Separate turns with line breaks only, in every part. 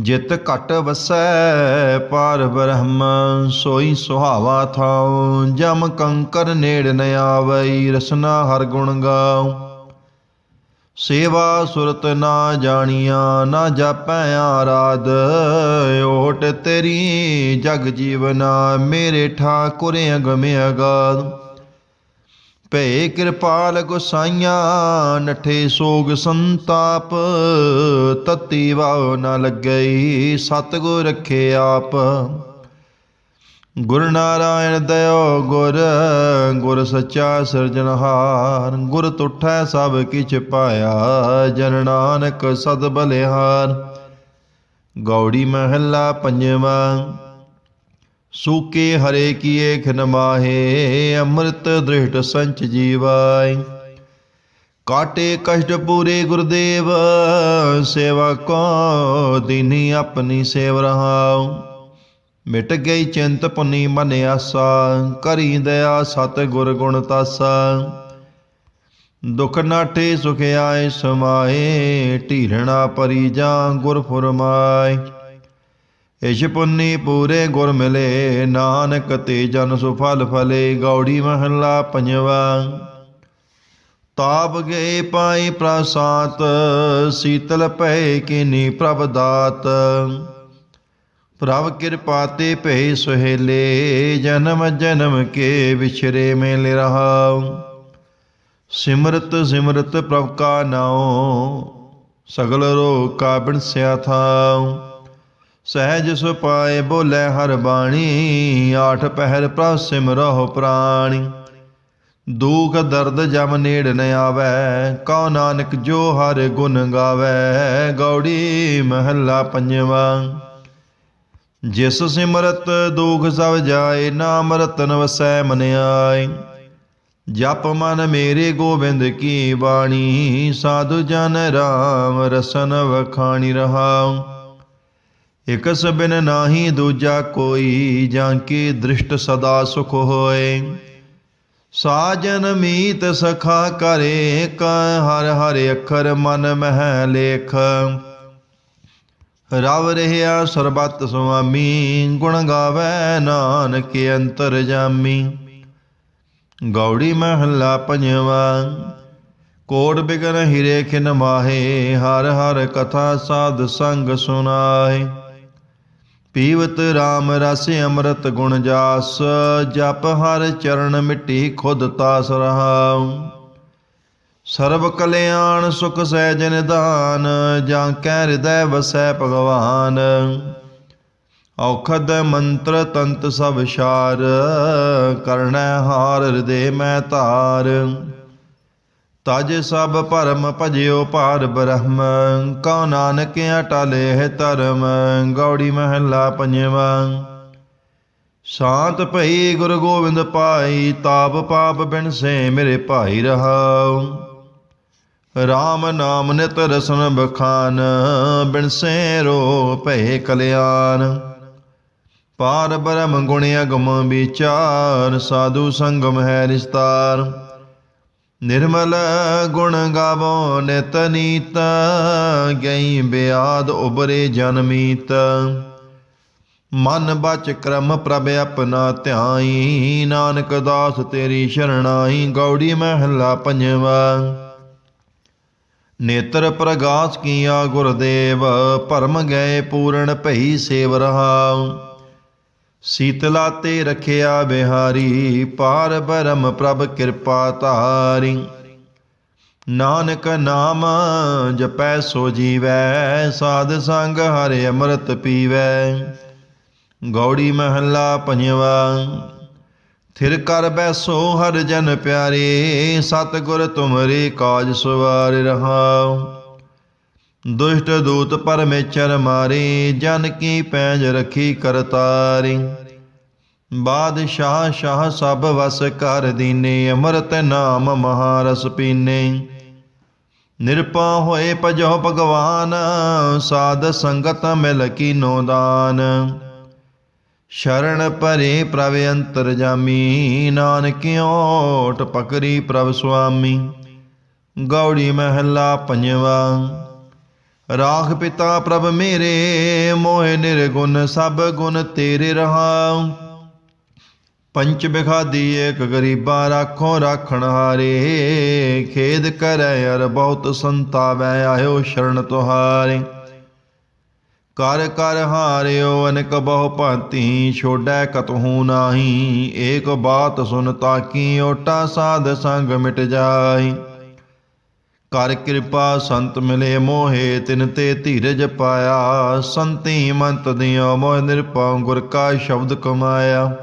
ਜਿਤ ਘਟ ਵਸੈ, ਪਾਰ ਬ੍ਰਹਮ ਸੋਈ ਸੁਹਾਵਾ ਥਾਉ। ਜਮ ਕੰਕਰ ਨੇੜ ਨ ਆਵਈ, ਰਸਨਾ ਹਰ ਗੁਣ ਗਾਉ। ਸੇਵਾ ਸੁਰਤ ਨਾ ਜਾਣੀਆਂ, ਨਾ ਜਾਪੈ ਆਰਾਧ। ਓਟ ਤੇਰੀ ਜਗ ਜੀਵਨਾ, ਮੇਰੇ ਠਾਕੁਰ ਅਗਮ ਅਗਾਧ। ਭੇ ਕਿਰਪਾਲ ਗੁਸਾਈਆਂ, ਨਠੇ ਸੋਗ ਸੰਤਾਪ, ਤਤੀ ਵਾਉ ਨ ਲੱਗਈ ਸਤਿਗੁਰ ਰਖੇ ਆਪ। ਗੁਰ ਨਾਰਾਇਣ ਦਇਓ ਗੁਰ ਗੁਰ ਸੱਚਾ ਸਿਰਜਣਹਾਰ ਗੁਰ ਤੁਠੈ ਸਭ ਕਿਛ ਪਾਇਆ, ਜਨ ਨਾਨਕ ਸਦ ਬਲਿਹਾਰ। ਗੌੜੀ ਮਹੱਲਾ ਪੰਜਵਾਂ ਸੂਕੇ ਹਰੇ ਕੀਏ ਖਿਨ ਅੰਮ੍ਰਿਤ ਦ੍ਰਿਸ਼ਟ ਸੰਚ ਜੀਵਾਈ। ਕਾਟੇ ਕਸ਼ਟ ਪੂਰੇ ਗੁਰਦੇਵ, ਸੇਵਾ ਕੋ ਦਿਨੀ ਆਪਣੀ ਸੇਵ ਰਹਾਉ। ਮਿਟ ਗਈ ਚਿੰਤ ਪੁਨੀ ਮਨ ਆਸਾ, ਕਰੀ ਦਇਆ ਸਤ ਗੁਰ ਗੁਣ ਤਾਸਾ। ਦੁਖ ਨਾਟੇ ਸੁਖ ਆਏ ਸਮਾਏ, ਢੀਰਣਾ ਪਰੀ ਜਾਂ ਗੁਰ ਫੁਰਮਾਏ ਇਸ਼ ਪੁੰਨੀ ਪੂਰੇ ਗੁਰ ਮਿਲੇ, ਨਾਨਕ ਤੇ ਜਨ ਸੁਫਲ ਫਲੇ ਗੌੜੀ ਮਹੱਲਾ ਪੰਜਵਾ। ਤਾਪ ਗਏ ਪਾਈ ਪ੍ਰਸਾਤ, ਸੀਤਲ ਪਏ ਕੀਨੀ ਪ੍ਰਭ ਦਾਤ। ਪ੍ਰਭ ਕਿਰਪਾ ਤੇ ਭਏ ਸੁਹੇਲੇ, ਜਨਮ ਜਨਮ ਕੇ ਵਿਛਰੇ ਮੇਲ ਰਹਾਉ। ਸਿਮਰਤ ਸਿਮਰਤ ਪ੍ਰਭ ਕਾ ਨਾਉ, ਸਗਲ ਰੋਗ ਕਾ ਬਿਨਸਿਆ ਥਾਉ। ਸਹਿਜ ਸੁਪਾਏ ਬੋਲੇ ਹਰ ਬਾਣੀ, ਆਠ ਪਹਿਰ ਪ੍ਰਭ ਸਿਮਰਹੁ ਪ੍ਰਾਣੀ। ਦੁਖ ਦਰਦ ਜਮ ਨੇੜ ਨ ਆਵੈ, ਕਉ ਨਾਨਕ ਜੋ ਹਰ ਗੁਣ ਗਾਵੈ, ਗੌੜੀ ਮਹੱਲਾ ਪੰਜਵਾ। ਜਿਸ ਸਿਮਰਤ ਦੁਖ ਸਭ ਜਾਏ, ਨਾਮ ਰਤਨ ਵਸੈ ਮਨ ਆਏ। ਜਪ ਮਨ ਮੇਰੇ ਗੋਬਿੰਦ ਕੀ ਬਾਣੀ, ਸਾਧੂ ਜਨ ਰਾਮ ਰਸਨ ਵਖਾਣੀ ਰਹਾਉ। ਇਕਸ ਬਿਨ ਨਾਹੀ ਦੂਜਾ ਕੋਈ, ਜਾਂ ਕੀ ਦ੍ਰਿਸ਼ਟ ਸਦਾ ਸੁਖ ਹੋਏ? ਸਾਜਨ ਮੀਤ ਸਖਾ ਕਰੇ ਕ ਹਰ ਹਰ ਅੱਖਰ ਮਨ ਮਹਿ ਲੇਖ। ਰਵ ਰਹਿਆ ਸਰਬਤ ਸੁਆਮੀ, ਗੁਣ ਗਾਵੇ ਨਾਨਕ ਅੰਤਰ ਜਾਮੀ। ਗੌੜੀ ਮਹੱਲਾ ਪੰਜਵਾ, ਕੋਟ ਬਿਗਨ ਹਿਰੇ ਖਿਨ ਮਾਹੇ, ਹਰ ਹਰ ਕਥਾ ਸਾਧ ਸੰਗ ਸੁਨਾਏ ਪੀਵਤ RAM ਰਸ ਅੰਮ੍ਰਿਤ ਗੁਣ ਜਾਸ, ਜਪ ਹਰ ਚਰਨ ਮਿੱਟੀ ਖੁਦ ਤਾਸ ਰਹਾ ਸਰਬ ਕਲਿਆਣ ਸੁਖ ਸਹਿਜ ਨਿਦਾਨ ਜਾਂ ਕੈ ਹਿਰਦੈ ਵਸੈ ਭਗਵਾਨ। ਔਖਦ ਮੰਤਰ ਤੰਤ ਸਭ ਸ਼ਾਰ ਕਰਣੈ ਹਾਰ ਹਿਰਦੇ ਮੈਂ ਧਾਰ। ਤਜ ਸਭ ਭਰਮ ਭਜਿਓ ਭਾਰ ਬ੍ਰਹਮ, ਕਉ ਨਾਨਕ ਅਟਲੇ ਹੈ ਧਰਮ, ਗੌੜੀ ਮਹੱਲਾ ਪੰਜਵਾ। ਸ਼ਾਂਤ ਭਈ ਗੁਰ ਗੋਬਿੰਦ ਪਾਈ ਤਾਪ ਪਾਪ ਬਿਨ ਸੇ ਮੇਰੇ ਭਾਈ ਰਹਾਉ। RAM ਨਾਮ ਨਿਤ ਰਸਨ ਬਖਾਨ, ਬਿਨ ਸੇ ਰੋ ਭਏ ਕਲਿਆਣ। ਪਾਰ ਬ੍ਰਹਮ ਗੁਣ ਅਗਮ ਵਿਚਾਰ, ਸਾਧੂ ਸੰਗਮ ਹੈ ਰਿਸਤਾਰ ਨਿਰਮਲ ਗੁਣ ਗਾਵੋ ਨਿਤ ਨੀਤ, ਗਈ ਬਿਆਦ ਉਬਰੇ ਜਨਮੀਤ ਮਨ ਬਚ ਕਰਮ ਪ੍ਰਭ ਆਪਣਾ ਧਿਆਈ, ਨਾਨਕ ਦਾਸ ਤੇਰੀ ਸ਼ਰਣਾਈ, ਗੌੜੀ ਮਹੱਲਾ ਪੰਜਵਾ। ਨੇਤਰ ਪ੍ਰਗਾਸ ਕੀਆ ਗੁਰਦੇਵ, ਭਰਮ ਗਏ ਪੂਰਨ ਭਈ ਸੇਵ ਰਹਾਉ। ਸੀਤਲਾ ਤੇ ਰਖਿਆ ਬਿਹਾਰੀ ਪਾਰ ਬਰਮ ਪ੍ਰਭ ਕਿਰਪਾ ਧਾਰੀ। ਨਾਨਕ ਨਾਮ ਜਪੈ ਸੋ ਜੀਵੈ, ਸਾਧ ਸੰਗ ਹਰਿ ਅੰਮ੍ਰਿਤ ਪੀਵੈ। ਗੌੜੀ ਮਹੱਲਾ ਪੰਜਵਾ, ਥਿਰ ਕਰ ਬੈਸੋ ਹਰ ਜਨ ਪਿਆਰੇ, ਸਤਿਗੁਰ ਤੁਮਰੇ ਕਾਜ ਸਵਾਰ ਰਹਾਉ। ਦੁਸ਼ਟ ਦੂਤ ਪਰਮੇਸ਼ਰ ਮਾਰੇ, ਜਨ ਕੀ ਪੈਜ ਰਖੀ ਕਰਤਾਰੀ। ਬਾਦਸ਼ਾਹ ਸ਼ਾਹ ਸਭ ਵਸ ਕਰ ਦੀਨੇ, ਅੰਮ੍ਰਿਤ ਨਾਮ ਮਹਾਰਸ ਪੀਨੇ। ਨਿਰਪਾ ਹੋਏ ਭਜੋ ਭਗਵਾਨ, ਸਾਧ ਸੰਗਤ ਮਿਲ ਕੀਨੋ ਦਾਨ। ਸ਼ਰਣ ਪਰੇ ਪ੍ਰਭ ਅੰਤਰ ਜਾਮੀ ਨਾਨਕਿਓ ਪਕਰੀ ਪ੍ਰਭ ਸੁਆਮੀ। ਗੌੜੀ ਮਹੱਲਾ ਪੰਜਵਾ। ਰਾਖ ਪਿਤਾ ਪ੍ਰਭ ਮੇਰੇ, ਮੋਹਿ ਨਿਰਗੁਣ, ਸਭ ਗੁਣ ਤੇਰੇ ਰਹਾਉ। ਪੰਚ ਬਿਖਾਦੀ ਏਕ ਗਰੀਬਾ ਰਾਖੋ ਰਾਖਣ ਹਾਰੇ, ਖੇਦ ਕਰੈ ਅਰ ਬਹੁਤ ਸੰਤਾਵੈ, ਆਇਓ ਸ਼ਰਨ ਤੁਹਾਰੇ। ਕਰ ਕਰ ਹਾਰਿਓ ਅਨਕ ਬਹੁ ਭਾਂਤੀ, ਛੋੜੈ ਕਤਹੂ ਨਾਹੀ, ਏਕ ਬਾਤ ਸੁਨ ਤਾਕੀ, ਓਟਾ ਸਾਧ ਸੰਗ ਮਿਟ ਜਾਈ ਕਰ ਕਿਰਪਾ ਸੰਤ ਮਿਲੇ ਮੋਹੇ, ਤਿਨ ਤੇ ਧੀਰਜ ਪਾਇਆ। ਸੰਤੀ ਮੰਤ ਦਿਓ ਮੋਹ ਨਿਰਪਉ ਗੁਰ ਕਾ ਸ਼ਬਦ ਕਮਾਇਆ।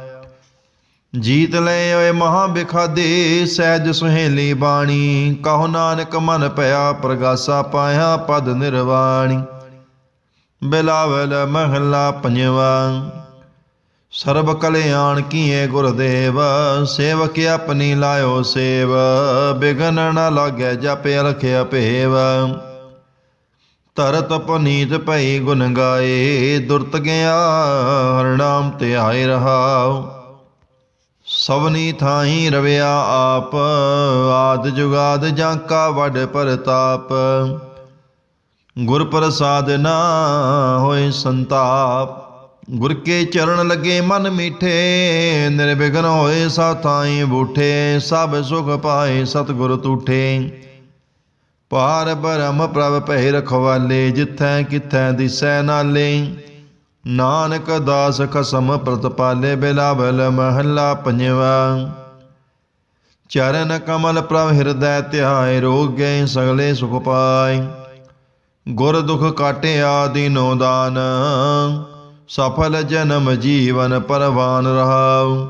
ਜੀਤ ਲੈ ਓਏ ਮਹਾ ਬਿਖਾਦੇ ਸਹਿਜ ਸੁਹੇਲੀ ਬਾਣੀ। ਕਹੋ ਨਾਨਕ ਮਨ ਭਇਆ ਪ੍ਰਗਾਸਾ ਪਾਇਆ ਪਦ ਨਿਰਵਾਣੀ। ਬਿਲਾਵਲ ਮਹਲਾ ਪੰਜਵਾ। ਸਰਬ ਕਲਿਆਣ ਕੀਏ ਗੁਰਦੇਵ, ਸੇਵਕ ਆਪਣੀ ਲਾਇਓ ਸੇਵ, ਬਿਗਨ ਨ ਲਾਗੈ ਜਪ ਰਖਿਆ ਭੇਵ ਤਰਤ ਪਨੀਤ ਭਈ ਗੁਣ ਗਾਏ, ਦੁਰਤ ਗਿਆ ਹਰ ਨਾਮ ਤੇ ਆਏ ਰਹਾਉ ਸਵਨੀ ਥਾਈ ਰਵਿਆ ਆਪ, ਆਦ ਜੁਗਾਦ ਜਾਂ ਕਾ ਵੱਡ ਪਰਤਾਪ। ਗੁਰ ਪ੍ਰਸਾਦ ਨਾ ਹੋਏ ਸੰਤਾਪ ਗੁਰ ਕੇ ਚਰਨ ਲਗੇ ਮਨ ਮੀਠੇ, ਨਿਰਵਿਘਨ ਹੋਏ ਸਾ ਬੂਠੇ, ਸਭ ਸੁਖ ਪਾਏ ਸਤਿਗੁਰ ਤੂਠੇ। ਪਾਰ ਬ੍ਰਹਮ ਪ੍ਰਭ ਭੈ ਰਖਵਾਲੇ, ਜਿਥੈ ਕਿਥੈ ਦਿਸੈ ਨਾਲੇ। ਨਾਨਕ ਦਾਸ ਖਸਮ ਪ੍ਰਤਪਾਲੇ ਬਿਲਾਵਲ ਮਹੱਲਾ ਪੰਜਵਾ। ਚਰਨ ਕਮਲ ਪ੍ਰਭ ਹਿਰਦੈ ਧਿਆਏ, ਰੋਗ ਗਏ ਸਗਲੇ ਸੁਖ ਪਾਏ। ਗੁਰ ਦੁਖ ਆਦਿ ਨੋ ਦਾਨ। ਸਫਲ ਜਨਮ ਜੀਵਨ ਪਰਵਾਨ ਰਹਾਉ।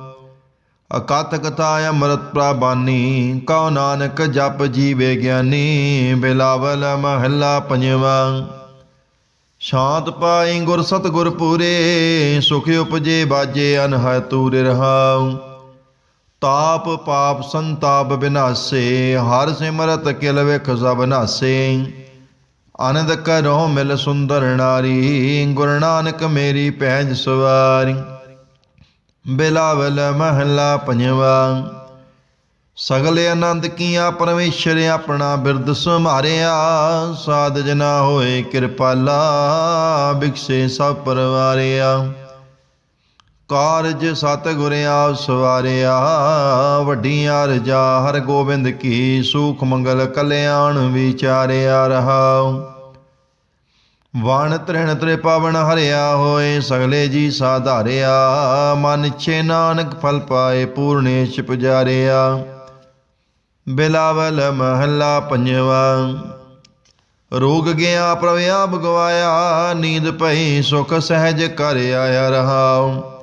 ਅਕਤ ਕਥਾ ਅੰਮ੍ਰਿਤ ਪ੍ਰਬਾਨੀ, ਕਉ ਨਾਨਕ ਜਪ ਜੀਵੇ ਗਿਆਨੀ, ਬਿਲਾਵਲ ਮਹੱਲਾ ਪੰਜਵਾ। ਸ਼ਾਂਤ ਪਾਈ ਗੁਰ ਸਤਿਗੁਰ ਪੂਰੇ, ਸੁਖ ਉਪਜੇ ਬਾਜੇ ਅਨਹ ਤੂਰ ਰਹਾਉ। ਤਾਪ ਪਾਪ ਸੰਤਾਪ ਬਿਨਾਸੇ, ਹਰ ਸਿਮਰਤ ਕਿਲ ਵਿਖ ਸਭ ਨਾਸੇ। ਆਨੰਦ ਕਰੋ ਮਿਲ ਸੁੰਦਰ ਨਾਰੀ, ਗੁਰੂ ਨਾਨਕ ਮੇਰੀ ਪੈਜ ਸਵਾਰੀ। ਬਿਲਾਵਲ ਮਹੱਲਾ ਪੰਜਵਾ। ਸਗਲੇ ਆਨੰਦ ਕੀਆ ਪਰਮੇਸ਼ਰ ਆਪਣਾ ਬਿਰਦ ਸੁਮਾਰਿਆ ਸਾਧ ਜਨਾ ਹੋਏ ਕਿਰਪਾਲਾ ਬਿਕਸੇ ਸਭ ਪਰਵਾਰਿਆ। ਕਾਰਜ ਸਤ ਗੁਰ ਆਪ ਸਵਾਰਿਆ, ਵੱਡੀਆਂ ਰਜਾ ਹਰ ਗੋਬਿੰਦ ਕੀ ਸੂਖ ਮੰਗਲ ਕਲਿਆਣ ਵਿਚਾਰਿਆ ਰਹਾਉ। ਵਣ ਤ੍ਰਿਣ ਤ੍ਰੇ ਪਾਵਨ ਹਰਿਆ ਹੋਏ, ਸਗਲੇ ਜੀ ਸਾਧਾਰਿਆ, ਮਨ ਛੇ ਨਾਨਕ ਫਲ ਪਾਏ ਪੂਰਨੇਸ਼ ਪੁਜਾਰਿਆ ਬਿਲਾਵਲ ਮਹੱਲਾ ਪੰਜਵਾ, ਰੋਗ ਗਿਆ ਪ੍ਰਭ ਆਪ ਗਵਾਇਆ, ਨੀਂਦ ਪਈ ਸੁਖ ਸਹਿਜ ਕਰ ਆਇਆ ਰਹਾਉ।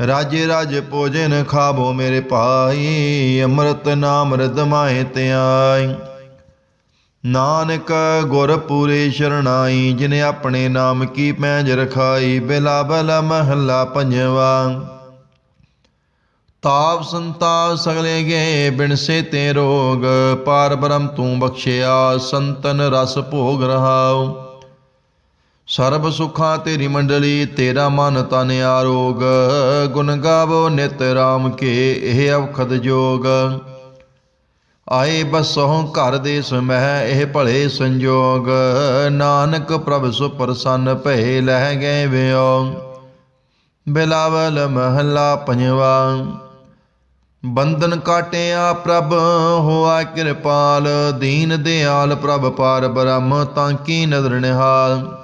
ਰਾਜੇ ਰਾਜ ਭੋਜਨ ਖਾਬੋ ਮੇਰੇ ਭਾਈ, ਅੰਮ੍ਰਿਤ ਨਾਮ ਰਿਦ ਮਾਏ ਧਿਆਈ। ਨਾਨਕ ਗੁਰ ਪੂਰੇ ਸ਼ਰਣਾਈ, ਜਿਨੇ ਆਪਣੇ ਨਾਮ ਕੀ ਪੈਂਜ ਰਖਾਈ ਬਿਲਾਵਲ ਮਹੱਲਾ ਪੰਜਵਾ। ਤਾਪ ਸੰਤਾਪ ਸਗਲੇ ਗਏ ਬਿਨਸੇ ਤੇ ਰੋਗ, ਪਾਰ ਬ੍ਰਹਮ ਤੂੰ ਬਖਸ਼ਿਆ, ਸੰਤਨ ਰਸ ਭੋਗ ਰਹਾਉ। ਸਰਬ ਸੁਖਾਂ ਤੇਰੀ ਮੰਡਲੀ, ਤੇਰਾ ਮਨ ਤਨ ਆਰੋਗ। ਗੁਣ ਗਾਵੋ ਨਿਤ ਰਾਮ ਕੇ, ਇਹ ਅਵਖਦ ਜੋਗ। ਆਏ ਬਸੋਂ ਘਰ ਦੇ ਸਮਹਿ, ਇਹ ਭਲੇ ਸੰਜੋਗ। ਨਾਨਕ ਪ੍ਰਭ ਸੁ ਪ੍ਰਸੰਨ ਭੈ ਲਹਿ ਗਏ ਵਿਓ ਬਿਲਾਵਲ ਮਹੱਲਾ ਪੰਜਵਾ। ਬੰਧਨ ਕਾਟਿਆ ਪ੍ਰਭ, ਹੋਆ ਕਿਰਪਾਲ। ਦੀਨ ਦਿਆਲ ਪ੍ਰਭ ਪਾਰ ਬ੍ਰਹਮ, ਤਾਂ ਕੀ ਨਦਰ ਨਿਹਾਲ।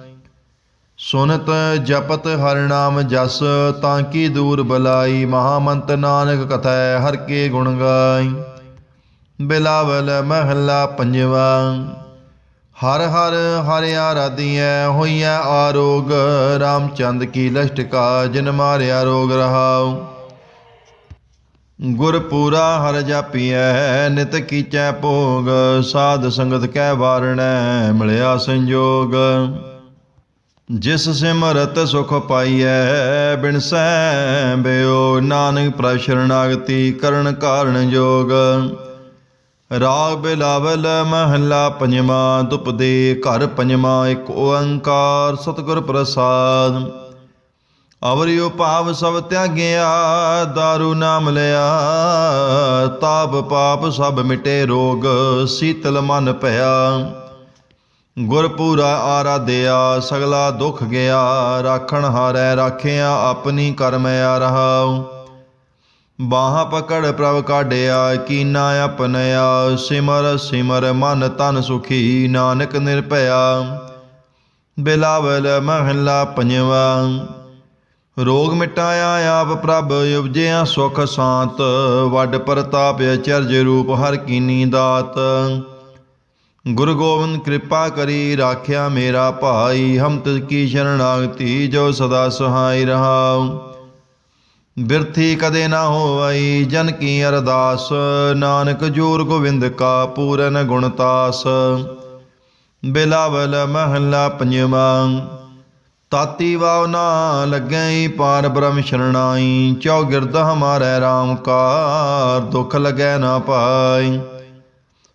ਸੁਨਤ ਜਪਤ ਹਰਿ ਨਾਮ ਜਸ, ਤਾਂ ਕੀ ਦੂਰ ਬਲਾਈ? ਮਹਾਮੰਤ ਨਾਨਕ ਕਥੈ ਹਰ ਕੇ ਗੁਣ ਗਾਈ। ਬਿਲਾਵਲ ਮਹੱਲਾ ਪੰਜਵਾ, ਹਰ ਹਰ ਹਰਿ ਆਰਾਧੀਐ, ਹੋਈਐ ਆਰੋਗ, ਰਾਮਚੰਦ ਕੀ ਲਸ਼ਟਕਾ, ਜਿਨ ਮਾਰਿਆ ਰੋਗ ਰਹਾਉ। ਗੁਰ ਪੂਰਾ ਹਰ ਜਾਪੀਐ, ਨਿਤ ਕੀਚੈ ਭੋਗ, ਸਾਧ ਸੰਗਤ ਕੈ ਵਾਰਣੈ, ਮਿਲਿਆ ਸੰਜੋਗ। ਜਿਸ ਸਿਮਰਤ ਸੁਖ ਪਾਈਐ ਬਿਨਸੈ ਬਿਓ ਨਾਨਕ ਪ੍ਰਸ਼ਰਨਾਗਤੀ ਕਰਨ ਕਾਰਣ ਜੋਗ। ਰਾਗ ਬਿਲਾਵਲ ਮਹੱਲਾ ਪੰਜਵਾਂ ਦੁਪਦੇ ਘਰ ਪੰਜਵਾਂ, ਇੱਕ ਓੰਕਾਰ ਸਤਿਗੁਰ ਪ੍ਰਸਾਦ। ਅਵਰਿਓ ਭਾਵ ਸਭ ਤਿਆਗਿਆ, ਦਾਰੂ ਨਾਮ ਲਿਆ, ਤਾਪ ਪਾਪ ਸਭ ਮਿਟੇ ਰੋਗ, ਸੀਤਲ ਮਨ ਭਇਆ। ਗੁਰ ਪੂਰਾ ਆਰਾਧਿਆ, ਸਗਲਾ ਦੁਖ ਗਿਆ, ਰਾਖਣ ਹਾਰੈ, ਰਾਖਿਆ ਆਪਣੀ ਕਰਮ ਆ ਰਹਾਉ ਬਾਹਾਂ ਪਕੜ ਪ੍ਰਭ ਕਾਢਿਆ, ਕੀਨਾ ਆਪਨਿਆ ਸਿਮਰ ਸਿਮਰ ਮਨ ਤਨ ਸੁਖੀ, ਨਾਨਕ ਨਿਰਭਇਆ। ਬਿਲਾਵਲ ਮਹਲਾ ਪੰਜਵਾ, ਰੋਗ ਮਿਟਾਇਆ ਆਪ ਪ੍ਰਭ, ਉਪਜਿਆ ਸੁਖ ਸ਼ਾਂਤ, ਵੱਡ ਪ੍ਰਤਾਪ ਅਚਰਜ ਰੂਪ ਹਰ ਕੀਨੀ ਦਾਤ। ਗੁਰੂ ਗੋਬਿੰਦ ਕਿਰਪਾ ਕਰੀ ਰਾਖਿਆ ਮੇਰਾ ਭਾਈ ਹਮ ਤਿਸ ਕੀ ਸ਼ਰਣਾਗਤੀ ਜੋ ਸਦਾ ਸਹਾਈ ਰਹਾਉ। ਬਿਰਥੀ ਕਦੇ ਨਾ ਹੋਵਈ, ਜਨ ਕੀ ਅਰਦਾਸ, ਨਾਨਕ ਜੋਰ ਗੋਬਿੰਦ ਕਾ ਪੂਰਨ ਗੁਣਤਾਸ ਬਿਲਾਵਲ ਮਹਲਾ ਪੰਜਵਾਂ, ਤਾਤੀ ਵਾਵ ਨਾ ਲੱਗੈ ਪਾਰ ਬ੍ਰਹਮ ਸ਼ਰਣਾਈ, ਚੌ ਗਿਰਦ ਹਮਾਰੇ RAM ਕਾਰ, ਦੁਖ ਲਗੈ ਨਾ ਪਾਈ।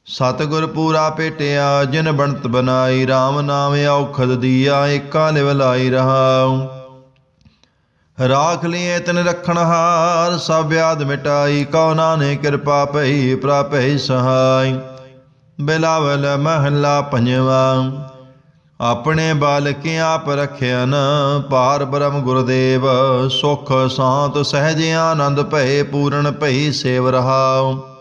ਸਤਿਗੁਰ ਪੂਰਾ ਭੇਟਿਆ ਜਿਨ ਬਣਤ ਬਨਾਈ RAM ਨਾਮ ਔਖਦ ਦੀਆ ਏਕਾ ਲਿਵ ਲਾਈ ਰਹਾਉ। ਰਾਖ ਲਿਏ ਤਨ ਰਖਣ ਹਾਰ, ਸਭ ਵਿਆਦ ਮਿਟਾਈ, ਕਉ ਨਾਨੇ ਕਿਰਪਾ ਭਈ ਪ੍ਰਾਪੈ ਸਹਾਈ। ਬਿਲਾਵਲ ਮਹਲਾ ਪੰਜਵਾ, ਆਪਣੇ ਬਾਲਕ ਆਪ ਰਖਿਆਨ ਪਾਰ ਬ੍ਰਹਮ ਗੁਰਦੇਵ, ਸੁਖ ਸਾਤ ਸਹਿਜ ਆਨੰਦ ਭਏ, ਪੂਰਨ ਭਈ ਸੇਵ ਰਹਾਉ।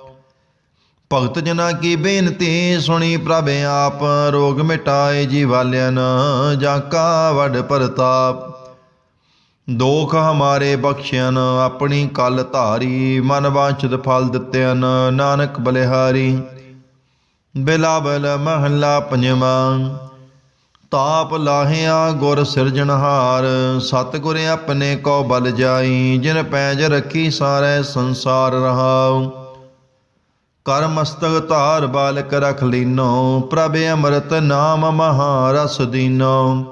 ਭਗਤ ਜਨਾ ਕੀ ਬੇਨਤੀ ਸੁਣੀ ਪ੍ਰਭ ਆਪ, ਰੋਗ ਮਿਟਾਏ ਜੀਵਾਲਿਆਨ ਜਾਂ ਕਾ ਵੱਡ ਪ੍ਰਤਾਪ। ਦੋਖ ਹਮਾਰੇ ਬਖਸ਼ਿਆਨ, ਆਪਣੀ ਕਲ ਧਾਰੀ, ਮਨ ਵਾਂਛਿਤ ਫਲ ਦਿੱਤਿਆਨ, ਨਾਨਕ ਬਲਿਹਾਰੀ। ਬਿਲਾਵਲ ਮਹੱਲਾ ਪੰਜਵਾਂ, ਤਾਪ ਲਾਹਿਆ ਗੁਰ ਸਿਰਜਣਹਾਰ ਸਤਿਗੁਰ ਆਪਣੇ ਕੋ ਬਲ ਜਾਈ, ਜਿਨ ਪੈਜ ਰੱਖੀ ਸਾਰੇ ਸੰਸਾਰ ਰਹਾਉ। ਕਰ ਮਸਤਕ ਧਾਰ ਬਾਲਕ ਰਖ ਲੀਨੋ, ਪ੍ਰਭ ਅੰਮ੍ਰਿਤ ਨਾਮ ਮਹਾਰਸ ਦੀਨੋ।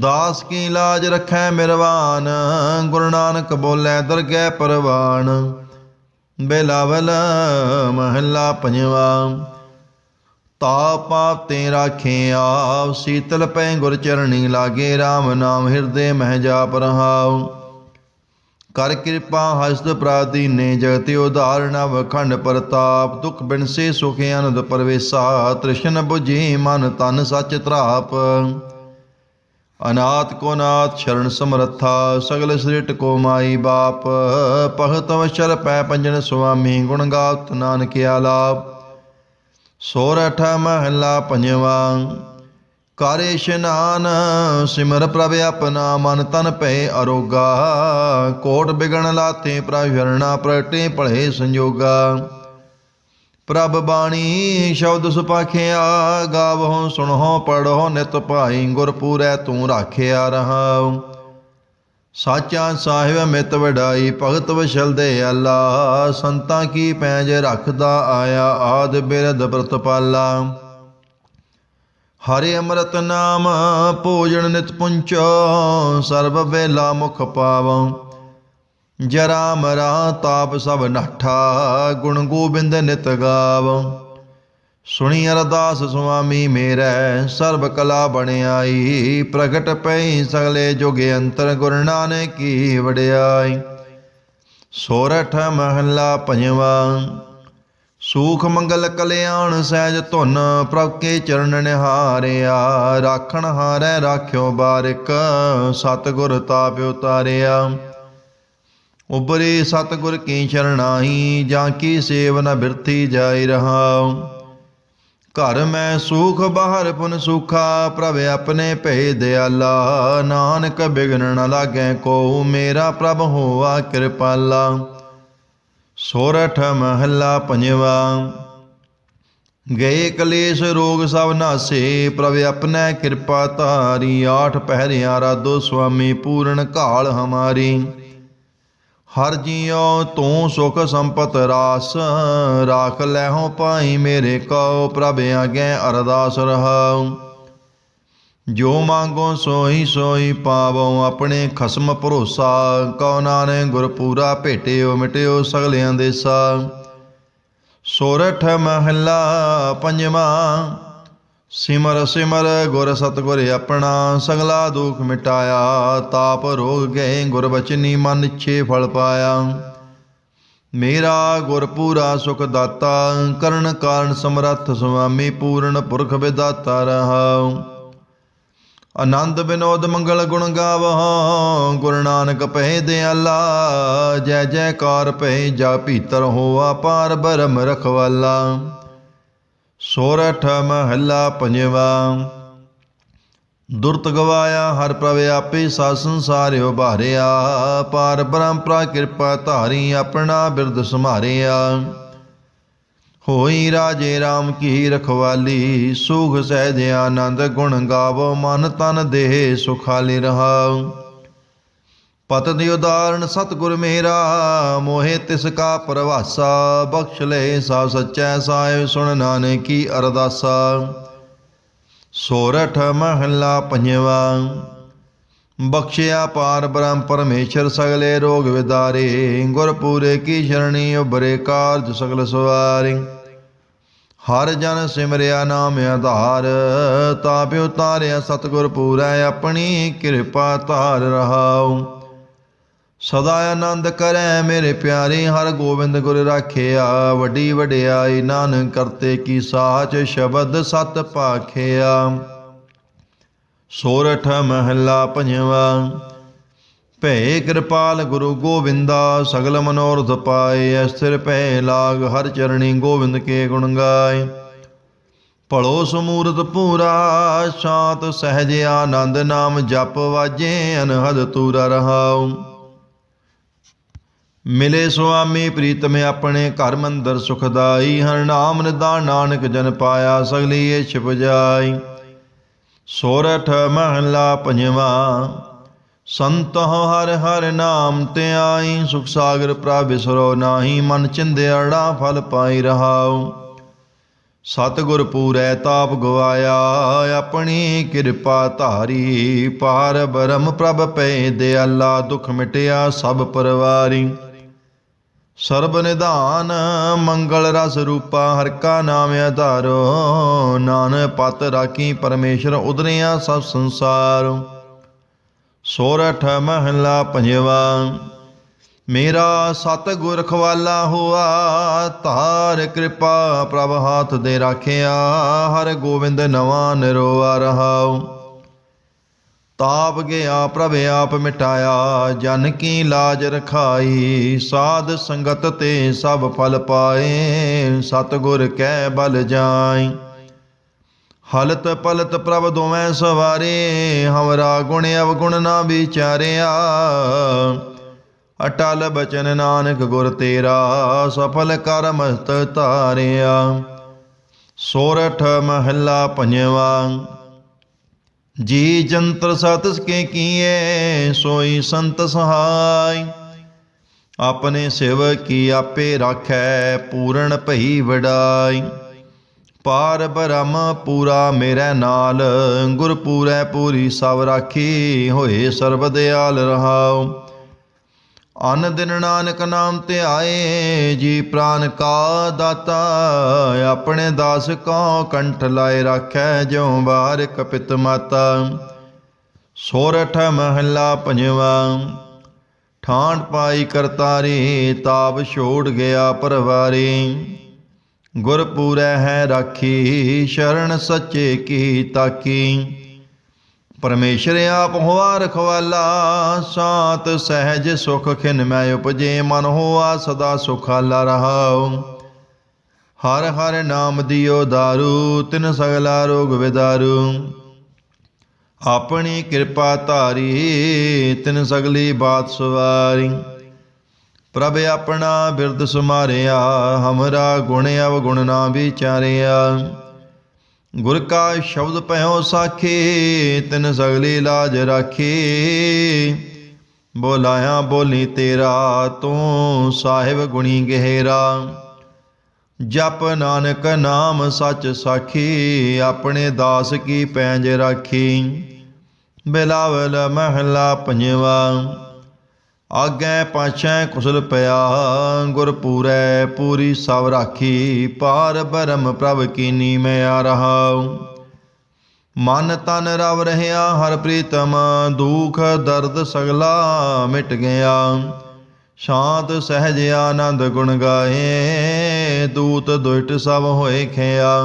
ਦਾਸ ਕੀ ਲਾਜ ਰਖੈ ਮਿਰਵਾਨ, ਗੁਰੂ ਨਾਨਕ ਬੋਲੇ ਦਰਗਹਿ ਪਰਵਾਨ। ਬਿਲਾਵਲ ਮਹੱਲਾ ਪੰਜਵਾ। ਤਾਪਾ ਤੇ ਰਾਖੇ ਆਪ, ਸੀਤਲ ਪੈ ਗੁਰ ਚਰਣੀ ਲਾਗੇ RAM ਨਾਮ ਹਿਰਦੇ ਮਹਿ ਜਾਪ ਰਹਾਉ। ਕਰ ਕਿਰਪਾ ਹਸਤ ਪ੍ਰਾਦੀਨੇ ਜਗਤਿ ਉਧਾਰਣ ਵਖੰਡ ਪ੍ਰਤਾਪ, ਦੁਖ ਬਿਨਸੇ ਸੁਖ ਅਨੰਦ ਪਰਵੇਸਾ, ਤ੍ਰਿਸ਼ਨ 부ਜੀ ਮਨ ਤਨ ਸਚ ਤਰਾਪ। ਅਨਾਥ ਕੋ ਨਾਥ ਸ਼ਰਨ ਸਮਰੱਥਾ, ਸਗਲ ਸ੍ਰਿਟ ਕੋ ਮਾਈ ਬਾਪ। ਭਗਤ ਸ਼ਰ ਪੈ ਪੰਜਨ ਸੁਆਮੀ, ਗੁਣ ਗਾਤ ਨਾਨਕ ਆਲਾਪ। ਸੋਰਠ ਮਹੱਲਾ ਪੰਜਵਾ। ਕਰ ਇਸ਼ਨਾਨ, ਸਿਮਰ ਪ੍ਰਭ ਆਪਣਾ, ਮਨ ਤਨ ਭੈ ਅਰੋਗਾ। ਕੋਟ ਬਿਗਣ ਲਾਤੇ ਪ੍ਰਭ ਸ਼ਰਣਾ ਪ੍ਰਗਟੇ ਭਲੇ ਸੰਜੋਗਾ। ਪ੍ਰਭ ਬਾਣੀ ਸ਼ਬਦ ਸੁਪਾਖਿਆ, ਗਾਵਹੁ, ਸੁਣਹੁ, ਪੜਹੁ, ਨਿਤ ਭਾਈ ਗੁਰਪੂਰੈ ਤੂੰ ਰਾਖਿਆ ਰਹਾਉ। ਸਾਚਾ ਸਾਹਿਬ ਮਿਤ ਵਡਾਈ, ਭਗਤ ਵਸ਼ਲ ਦੇ ਅੱਲਾ। ਸੰਤਾਂ ਕੀ ਪੈਜ ਰੱਖਦਾ ਆਇਆ, ਆਦ ਬਿਰਧ ਪ੍ਰਤਪਾਲਾ। ਹਰਿ ਅੰਮ੍ਰਿਤ ਨਾਮ ਭੋਜਨ ਨਿਤ ਪੁੰਚੋ ਸਰਬ ਵੇਲਾ ਮੁਖ ਪਾਵਉ ਜਰਾ ਮਰਾ ਤਾਪ ਸਭ ਨਾਠਾ ਗੁਣ ਗੋਬਿੰਦ ਨਿਤ ਗਾਵਉ ਸੁਣੀ ਅਰਦਾਸ ਸੁਆਮੀ ਮੇਰੈ, ਸਰਬ ਕਲਾ ਬਣਾਈ ਪ੍ਰਗਟ ਪਈ ਸਗਲੇ ਜੁਗੇ ਅੰਤਰ ਗੁਰੂ ਨਾਨਕ ਕੀ ਵਡਿਆਈ। ਸੋਰਠ ਮਹੱਲਾ ਪੰਜਵਾਂ ਸੂਖ ਮੰਗਲ ਕਲਿਆਣ ਸਹਿਜ ਧੁਨ, ਪ੍ਰਭ ਕੇ ਚਰਨ ਨਿਹਾਰਿਆ। ਰਾਖਣ ਹਾਰੈ ਰਾਖਿਓ ਬਾਰਿਕ, ਸਤਿਗੁਰ ਤਾਪ ਉਤਾਰਿਆ। ਉਬਰੇ ਸਤਿਗੁਰ ਕੀ ਚਰਨਾਹੀ ਜਾਂ ਕੀ ਸੇਵ ਨ ਬਿਰਥੀ ਜਾਈ ਰਹਾ। ਘਰ ਮੈਂ ਸੁਖ, ਬਾਹਰ ਪੁਨ ਸੁਖਾ, ਪ੍ਰਭ ਆਪਣੇ ਭੇ ਦਿਆਲਾ। ਨਾਨਕ ਬਿਗਨ ਲਾਗੇ ਕੋ, ਮੇਰਾ ਪ੍ਰਭ ਹੋਵਾ ਕਿਰਪਾਲਾ। ਸੋਰਠ ਮਹੱਲਾ ਪੰਜਵਾ। ਗਏ ਕਲੇਸ਼ ਰੋਗ ਸਭ ਨਾਸੇ, ਪ੍ਰਭ ਆਪਣੈ ਕਿਰਪਾ ਧਾਰੀ, ਆਠ ਪਹਿਰਿਆ ਰਾਦੋ ਸੁਆਮੀ, ਪੂਰਨ ਕਾਲ ਹਮਾਰੀ। ਹਰ ਜੀਉ ਤੂੰ ਸੁਖ ਸੰਪਤ ਰਾਸ, ਰਾਖ ਲੈਹੋ ਪਾਈ ਮੇਰੇ ਕਉ, ਪ੍ਰਭ ਆਗੇ ਅਰਦਾਸ ਰਹਾਉ। ਜੋ ਮੰਗੋ ਸੋਈ ਸੋਈ ਪਾਵੋ, ਆਪਣੇ ਖਸਮ ਭਰੋਸਾ। ਕਉ ਨਾਨਕ ਗੁਰ ਪੂਰਾ ਭੇਟਿਓ, ਮਿਟਿਓ ਸਗਲਿਆਂ ਦੇ ਸੋਰਠ ਮਹੱਲਾ ਪੰਜਵਾ, ਸਿਮਰ ਸਿਮਰ ਗੁਰ ਸਤਗੁਰ ਆਪਣਾ। ਸਗਲਾ ਦੁਖ ਮਿਟਾਇਆ, ਤਾਪ ਰੋਗ ਗਏ, ਗੁਰ ਬਚਨੀ ਮਨ ਇੱਛੇ ਫਲ ਪਾਇਆ। ਮੇਰਾ ਗੁਰ ਪੂਰਾ ਸੁਖ ਦਾਤਾ, ਕਰਨ ਕਾਰਨ ਸਮਰੱਥ ਸੁਆਮੀ ਪੂਰਨ ਪੁਰਖ ਵਿਦਾਤਾ ਰਹਾਉ ਆਨੰਦ ਬਿਨੋਦ ਮੰਗਲ ਗੁਣ ਗਾਵਹੁ। ਗੁਰੂ ਨਾਨਕ ਪਹਿ ਦਿਆਲਾ, ਜੈ ਜੈਕਾਰ ਪਹਿ ਜਾ ਭੀਤਰ ਹੋਆ ਪਾਰ ਬਰਮ ਰਖਵਾਲਾ। ਸੋਰਠ ਮਹੱਲਾ ਪੰਜਵਾ। ਦੁਰਤ ਗਵਾਇਆ ਹਰ ਪ੍ਰਭ ਆਪੇ ਸਾ ਸੰਸਾਰਿਓ ਭਾਰਿਆ। ਪਾਰ ਬ੍ਰਹਮਪਰਾ ਕਿਰਪਾ ਧਾਰੀ ਆਪਣਾ ਬਿਰਦ ਸੰਭਾਰਿਆ। ਹੋਈ ਰਾਜੇ RAM ਕੀ ਰਖਵਾਲੀ ਸੁਖ ਸਹਿਜ ਆਨੰਦ ਗੁਣ ਗਾਵੋ, ਮਨ ਤਨ ਦੇਹ ਸੁਖਾਲੀ ਰਹਾਉ। ਪਤ ਦੀ ਉਦਾਹਰਣ, ਸਤਿਗੁਰ ਮੇਰਾ, ਮੋਹਿ ਤਿਸ ਕਾ ਪ੍ਰਵਾਸਾ, ਬਖਸ਼ ਲੈ ਸਾ ਸਚੈ ਸਾਹਿਬ ਸੁਣ ਨਾਨਕੀ ਅਰਦਾਸਾ। ਸੋਰਠ ਮਹਲਾ ਪੰਜਵਾ, ਬਖਸ਼ਿਆ ਪਾਰ ਬ੍ਰਹਮ ਪਰਮੇਸ਼ਰ, ਸਗਲੇ ਰੋਗ ਵਿਦਾਰੇ, ਗੁਰਪੂਰੇ ਕੀ ਸ਼ਰਣੀ ਉਬਰੇ ਕਾਰਜ ਸਗਲ ਸਵਾਰੀ। ਹਰ ਜਨ ਸਿਮਰਿਆ ਨਾਮ ਆਧਾਰ ਤਾਪਿ ਉਤਾਰਿਆ ਸਤਿਗੁਰ ਪੂਰੈ, ਆਪਣੀ ਕਿਰਪਾ ਧਾਰ ਰਹਾਉ। ਸਦਾ ਆਨੰਦ ਕਰੈ ਮੇਰੇ ਪਿਆਰੇ, ਹਰ ਗੋਬਿੰਦ ਗੁਰ ਰਾਖਿਆ। ਵੱਡੀ ਵਡਿਆਈ ਨਾਨਕ ਕਰਤੇ ਕੀ ਸਾਚ ਸ਼ਬਦ ਸਤ ਪਾਖਿਆ। ਸੋਰਠ ਮਹੱਲਾ ਪੰਜਵਾ ਭੈ ਕਿਰਪਾਲ ਗੁਰੂ ਗੋਬਿੰਦਾ, ਸਗਲ ਮਨੋਰਥ ਪਾਏ, ਅਸਥਿਰ ਭੈ ਲਾਗ, ਹਰ ਚਰਣੀ ਗੋਬਿੰਦ ਕੇ ਗੁਣ ਗਾਏ। ਭਲੋ ਸਮੂਰਤ ਪੂਰਾ, ਸ਼ਾਂਤ ਸਹਿਜ ਆਨੰਦ ਨਾਮ ਜਪ ਵਾਜੇ, ਅਨਹਦ ਤੂਰਾ ਰਹਾਉ। ਮਿਲੇ ਸੁਆਮੀ ਪ੍ਰੀਤਮ ਆਪਣੇ ਘਰ ਮੰਦਰ ਸੁਖਦਾਈ ਹਰ ਨਾਮ ਨਿਦਾਨ ਨਾਨਕ ਜਨ ਪਾਇਆ ਸਗਲੀ ਇਹ ਛਿਪ ਜਾਈ। ਸੋਰਠ ਮਹਲਾ ਪੰਜਵਾ ਸੰਤ ਹਰ ਹਰ ਨਾਮ ਤੇ ਆਈ, ਸੁਖ ਸਾਗਰ ਪ੍ਰਭ ਬਿਸਰੋ ਨਾਹੀ, ਮਨ ਚਿੰਦਿਆੜਾ ਫਲ ਪਾਈ ਰਹਾਉ। ਸਤਿਗੁਰ ਪੂਰੈ ਤਾਪ ਗਵਾਇਆ, ਆਪਣੀ ਕਿਰਪਾ ਧਾਰੀ। ਪਾਰ ਬ੍ਰਹਮ ਪ੍ਰਭ ਪੈ ਦਿਆਲਾ, ਦੁਖ ਮਿਟਿਆ ਸਭ ਪਰਵਾਰੀ। ਸਰਬ ਨਿਧਾਨ, ਮੰਗਲ ਰਸ ਰੂਪਾ, ਹਰ ਕਾ ਨਾਮ ਆਧਾਰੋ। ਨਾਨਕ ਪਤ ਰਾਖੀ, ਪਰਮੇਸ਼ਰ ਉਦਰਿਆ ਸਭ ਸੰਸਾਰ। ਸੋਰਠ ਮਹੱਲਾ ਪੰਜਵਾ। ਮੇਰਾ ਸਤਗੁਰ ਖਵਾਲਾ ਹੋਆ, ਧਾਰ ਕਿਰਪਾ ਪ੍ਰਭ ਹਾਥ ਦੇ ਰਾਖਿਆ, ਹਰ ਗੋਬਿੰਦ ਨਵਾਂ ਨਿਰੋਆ ਰਹਾਉ। ਤਾਪ ਗਿਆ ਪ੍ਰਭ ਆਪ ਮਿਟਾਇਆ, ਜਨ ਕੀ ਲਾਜ ਰਖਾਈ, ਸਾਧ ਸੰਗਤ ਤੇ ਸਭ ਫਲ ਪਾਏ, ਸਤਗੁਰ ਕਹਿ ਬਲ ਜਾਈ। ਹਲਤ ਪਲਤ ਪ੍ਰਭ ਦੋਵੇਂ ਸਵਾਰੇ, ਹਮਰਾ ਗੁਣ ਅਵਗੁਣ ਨਾ ਵਿਚਾਰਿਆ। ਅਟਲ ਬਚਨ ਨਾਨਕ ਗੁਰ ਤੇਰਾ, ਸਫਲ ਕਰ ਮਸਤ ਧਾਰਿਆ। ਸੋਰਠ ਮਹੱਲਾ ਪੰਜਵਾ, ਜੀ ਜੰਤਰ ਸਤਿਸ ਕੇ ਕੀਏ, ਸੋਈ ਸੰਤ ਸਹਾਈ। ਆਪਣੇ ਸਿਵ ਕੀ ਆਪੇ ਰਾਖੈ, ਪੂਰਨ ਭਈ ਵਡਾਈ। ਪਾਰ ਬ੍ਰਹਮ ਪੂਰਾ ਮੇਰੇ ਨਾਲ ਗੁਰ ਪੂਰੈ ਪੂਰੀ ਸਭ ਰਾਖੀ ਹੋਏ ਸਰਬ ਦਿਆਲ ਰਹਾਉ। ਅਨ ਦਿਨ ਨਾਨਕ ਨਾਮ ਤੇ ਆਏ, ਜੀ ਪ੍ਰਾਨ ਕਾ ਦਾਤਾ, ਆਪਣੇ ਦਾਸ ਕੋ ਕੰਠ ਲਾਏ ਰਾਖੈ, ਜਿਉ ਬਾਰ ਕਪਿਤ ਮਾਤਾ। ਸੋਰਠ ਮਹੱਲਾ ਪੰਜਵਾ ਠਾਂਡ ਪਾਈ ਕਰਤਾਰੀ, ਤਾਪ ਛੋੜ ਗਿਆ ਪਰਵਾਰੀ। ਗੁਰ ਪੂਰੈ ਹੈ ਰਾਖੀ, ਸ਼ਰਨ ਸੱਚੇ ਕੀ ਤਾਕੀ। ਪਰਮੇਸ਼ਰ ਆਪ ਹੋਆ ਰਖਵਾਲਾ, ਸਾਤ ਸਹਿਜ ਸੁਖ ਖਿਨ ਮੈਂ ਉਪਜੇ, ਮਨ ਹੋਆ ਸਦਾ ਸੁਖਾਲਾ ਰਹਾਉ। ਹਰ ਹਰ ਨਾਮ ਦਿਓ ਦਾਰੂ, ਤਿਨ ਸਗਲਾ ਰੋਗ ਵਿਦਾਰੂ। ਆਪਣੀ ਕਿਰਪਾ ਧਾਰੀ, ਤਿਨ ਸਗਲੀ ਬਾਤ ਸਵਾਰੀ। ਪ੍ਰਭ ਆਪਣਾ ਬਿਰਦ ਸੁਮਾਰਿਆ, ਹਮਰਾ ਗੁਣ ਅਵਗੁਣ ਨਾ ਵਿਚਾਰਿਆ। ਗੁਰ ਕਾ ਸ਼ਬਦ ਭਇਓ ਸਾਖੀ, ਤਿਨ ਸਗਲੀ ਲਾਜ ਰਾਖੀ। ਬੋਲਾਇਆ, ਬੋਲੀ ਤੇਰਾ, ਤੂੰ ਸਾਹਿਬ ਗੁਣੀ ਗਹਿਰਾ। ਜਪ ਨਾਨਕ ਨਾਮ ਸੱਚ ਸਾਖੀ, ਆਪਣੇ ਦਾਸ ਕੀ ਪੈਂਜ ਰਾਖੀ। ਬਿਲਾਵਲ ਮਹਲਾ ਪੰਜਵਾ। ਆਗੈ ਪਾਛੈ ਕੁਸਲ ਪਿਆ, ਗੁਰ ਪੂਰੈ ਪੂਰੀ ਸਭ ਰਾਖੀ, ਪਾਰ ਬਰਮ ਪ੍ਰਭ ਕੀਨੀ ਮੈਂ ਆ ਰਹਾ ਮਨ ਤਨ ਰਵ ਰਹਿਆ ਹਰ ਪ੍ਰੀਤਮ, ਦੁਖ ਦਰਦ ਸਗਲਾ ਮਿਟ ਗਿਆ। ਸ਼ਾਂਤ ਸਹਿਜ ਆਨੰਦ ਗੁਣ ਗਾਏ, ਦੂਤ ਦੁਇਟ ਸਭ ਹੋਏ ਖਿਆ।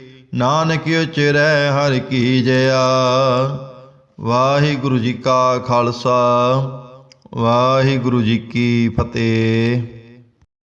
ਨਾਨਕ ਉਚਰੈ ਹਰ ਕੀ ਜਇਆ। ਵਾਹਿਗੁਰੂ ਜੀ ਕਾ ਖਾਲਸਾ ਵਾਹਿਗੁਰੂ ਜੀ ਕੀ ਫਤਿਹ।